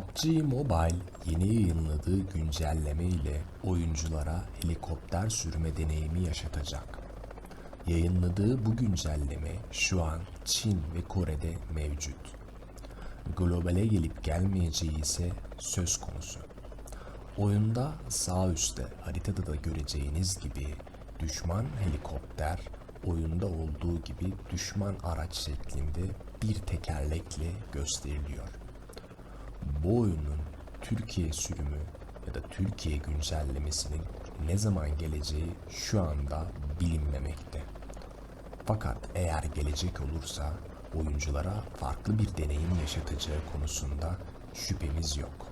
PUBG Mobile yeni yayınladığı güncelleme ile oyunculara helikopter sürme deneyimi yaşatacak. Yayınladığı bu güncelleme şu an Çin ve Kore'de mevcut. Globale gelip gelmeyeceği ise söz konusu. Oyunda sağ üstte haritada da göreceğiniz gibi düşman helikopter oyunda olduğu gibi düşman araç şeklinde bir tekerlekle gösteriliyor. Bu oyunun Türkiye sürümü ya da Türkiye güncellemesinin ne zaman geleceği şu anda bilinmemekte. Fakat eğer gelecek olursa oyunculara farklı bir deneyim yaşatacağı konusunda şüphemiz yok.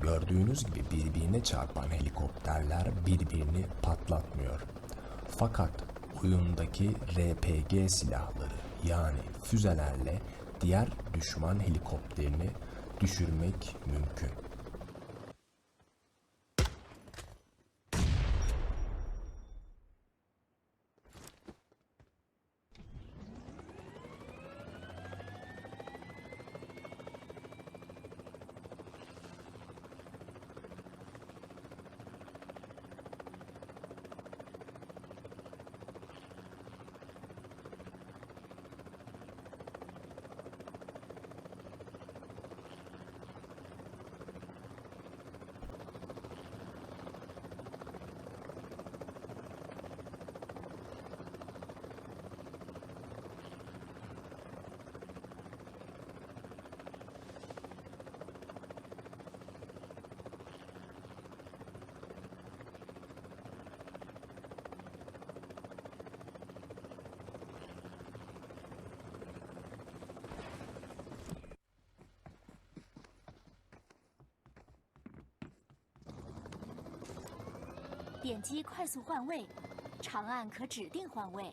Gördüğünüz gibi birbirine çarpan helikopterler birbirini patlatmıyor. Fakat oyundaki RPG silahları yani füzelerle diğer düşman helikopterini düşürmek mümkün. “点击快速换位”，长按可指定换位。